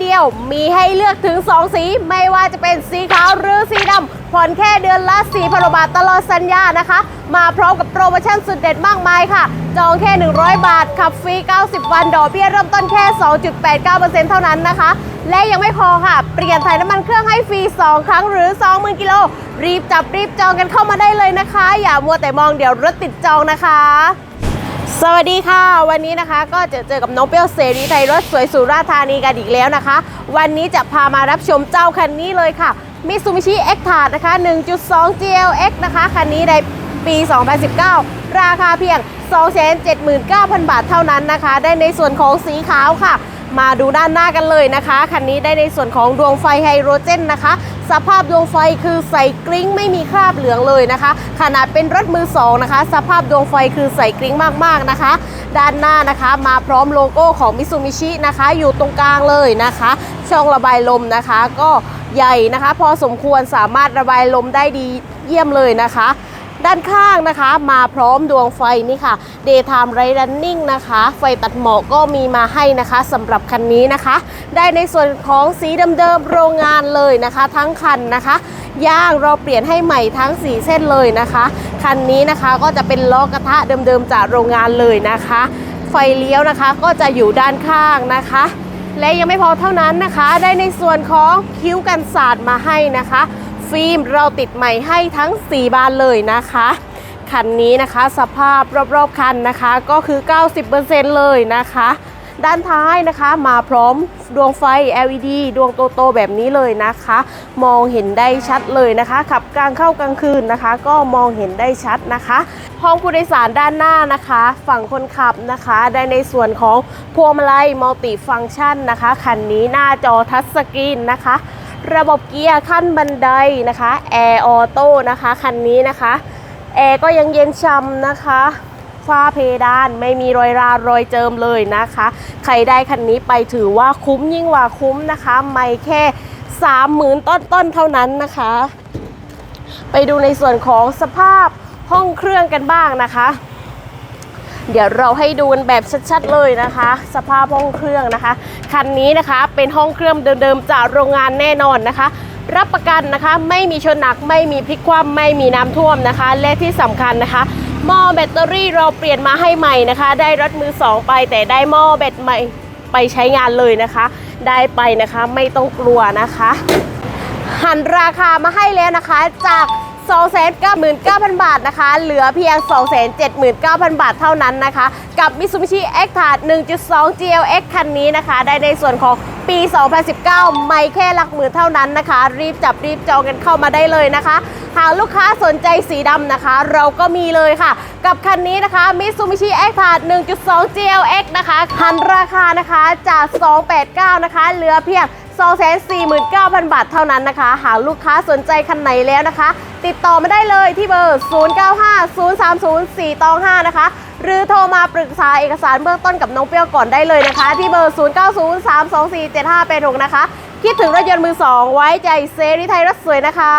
เดียว มีให้เลือกถึง 2 สี ไม่ว่าจะเป็นสีขาวหรือสีดำผ่อนแค่เดือนละ4พันบาทตลอดสัญญานะคะ มาพร้อมกับโปรโมชั่นสุดเด็ดมากมายค่ะ จองแค่ 100 บาท ขับฟรี 90 วัน ดอกเบี้ยเริ่มต้นแค่ 2.89%เท่านั้นนะคะ และยังไม่พอค่ะ เปลี่ยนถ่ายน้ำมันเครื่องให้ฟรี 2 ครั้งหรือ 20,000กิโล รีบจับรีบจองกันเข้ามาได้เลยนะคะ อย่ามัวแต่มองเดี๋ยวรถติดจองนะคะ สวัสดีค่ะ วันนี้นะคะก็จะเจอกับน้องเปี้ยวเสรีไทยรถสวยสุราษฎร์ธานีกันอีกแล้วนะคะ วันนี้จะพามารับชมเจ้าคันนี้เลยค่ะ Mitsubishi x t a ดนะคะ 1.2 GLX นะคะ คันนี้ในปี 2019 ราคาเพียง 279,000 บาทเท่านั้นนะคะ ได้ในส่วนของสีขาวค่ะ มาดูด้านหน้ากันเลยนะคะ คันนี้ได้ในส่วนของดวงไฟไฮโดรเจนนะคะ สภาพดวงไฟคือใสกริ้งไม่มีคราบเหลืองเลยนะคะ ขนาดเป็นรถมือสองนะคะ สภาพดวงไฟคือใสกริ้งมากๆนะคะ ด้านหน้านะคะ มาพร้อมโลโก้ของมิ t ูมิชินะคะ อยู่ตรงกลางเลยนะคะ ช่องระบายลมนะคะ ก็ใหญ่นะคะ พอสมควรสามารถระบายลมได้ดีเยี่ยมเลยนะคะ ด้านข้างนะคะ มาพร้อมดวงไฟนี่ค่ะ Daytime Light Running นะคะ ไฟตัดหมอกก็มีมาให้นะคะสำหรับคันนี้นะคะ ได้ในส่วนของสีเดิมๆโรงงานเลยนะคะ ทั้งคันนะคะย่างเราเปลี่ยนให้ใหม่ทั้ง 4 เส้นเลยนะคะ คันนี้นะคะก็จะเป็นล้อกระทะเดิมๆจากโรงงานเลยนะคะ ไฟเลี้ยวนะคะก็จะอยู่ด้านข้างนะคะและยังไม่พอเท่านั้นนะคะ ได้ในส่วนของคิ้วกันสาดมาให้นะคะ ฟิล์มเราติดใหม่ให้ทั้ง 4 บานเลยนะคะคันนี้นะคะสภาพรอบๆคันนะคะก็คือ 90%เลยนะคะ ด้านท้ายนะคะมาพร้อมดวงไฟ LED ดวงโตๆแบบนี้เลยนะคะ มองเห็นได้ชัดเลยนะคะ ขับกลางเข้ากลางคืนนะคะ ก็มองเห็นได้ชัดนะคะ ห้องผู้โดยสารด้านหน้านะคะ ฝั่งคนขับนะคะ ได้ในส่วนของพวงมาลัยมัลติฟังก์ชันนะคะคันนี้หน้าจอทัชสกรีนนะคะ ระบบเกียร์ขั้นบันไดนะคะแอร์ออโต้นะคะคันนี้นะคะแอร์ก็ยังเย็นช่ำนะคะฝ้าเพดานไม่มีรอยรารอยเจิมเลยนะคะ ใครได้คันนี้ไปถือว่าคุ้มยิ่งกว่าคุ้มนะคะ ไม่แค่ 30,000 ต้นๆเท่านั้นนะคะ ไปดูในส่วนของสภาพห้องเครื่องกันบ้างนะคะ เดี๋ยวเราให้ดูกันแบบชัดๆเลยนะคะ สภาพห้องเครื่องนะคะ คันนี้นะคะเป็นห้องเครื่องเดิมๆจากโรงงานแน่นอนนะคะ รับประกันนะคะไม่มีชนหนักไม่มีพลิกคว่ำไม่มีน้ำท่วมนะคะ และที่สำคัญนะคะหม้อแบตเตอรี่เราเปลี่ยนมาให้ใหม่นะคะ ได้รถมือสองไปแต่ได้หม้อแบตใหม่ไปใช้งานเลยนะคะ ได้ไปนะคะไม่ต้องกลัวนะคะ หันราคามาให้แล้วนะคะจาก 299,000 บาทนะคะ เหลือเพียง 279,000 บาทเท่านั้นนะคะ กับ Mitsubishi x t a r 1.2 GLX คันนี้นะคะ ได้ในส่วนของปี 2019 ไม่แค่หลักหมื่นเท่านั้นนะคะ รีบจับรีบจองกันเข้ามาได้เลยนะคะ หากลูกค้าสนใจสีดำนะคะ เราก็มีเลยค่ะ กับคันนี้นะคะ Mitsubishi x t a r 1.2 GLX นะคะหันราคานะคะจาก 289 นะคะ เหลือเพียง249,000 บาทเท่านั้นนะคะ หากลูกค้าสนใจคันไหนแล้วนะคะ ติดต่อมาได้เลยที่เบอร์ 095030425 นะคะ หรือโทรมาปรึกษาเอกสารเบื้องต้นกับน้องเปรี้ยวก่อนได้เลยนะคะ ที่เบอร์ 0903247586 นะคะ คิดถึงรถยนต์มือสองไว้ใจเซรีไทยรถสวยนะคะ